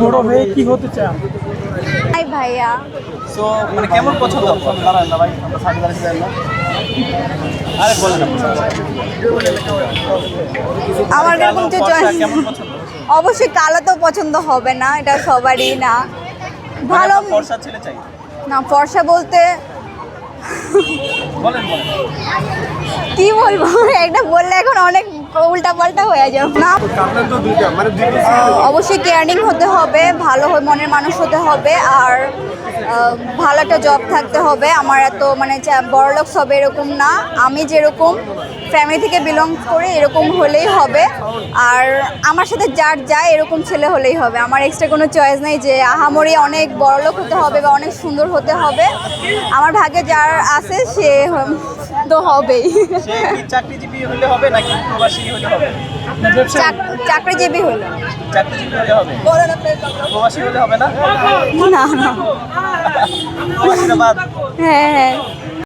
বড় হয়ে কি হতে চান? হাই ভাইয়া। সো মানে কেমন পছন্দ দাঁড়ান না ভাই আমরা সাথে দাঁড়িয়ে না। আরে বলেন। আমার এরকম যে চয়েস অবশ্যই কালো তো পছন্দ হবে না এটা সবারই না। ভালো ফর্সা ছেলে চাই। না ফর্সা বলতে বলেন বলেন। কি বলব? এটা বললে এখন অনেক উল্টা পাল্টা হয়ে যাও। না। অবশ্যই কেয়ারিং হতে হবে ভালো মনের মানুষ হতে হবে আর ভালো একটা জব থাকতে হবে। আমার এত মানে বড়লোক হবে এরকম না। আমি যেরকম ফ্যামিলি থেকে বিলং করে এরকম হলেই হবে। আর আমার সাথে যার যায় এরকম ছেলে হলেই হবে। আমার এক্সট্রা কোনো চয়েস নেই যে আহামরি অনেক বড়লোক হতে হবে বা অনেক সুন্দর হতে হবে। আমার ভাগ্যে যার আছে সে তো হবেই। চাকরিজীবী হলে হবে নাকি প্রবাসী হলে হবে? চাকরিজীবী হলো। চাকরিজীবী হলে হবে? প্রবাসী হলে হবে না? না না। হ্যাঁ হ্যাঁ।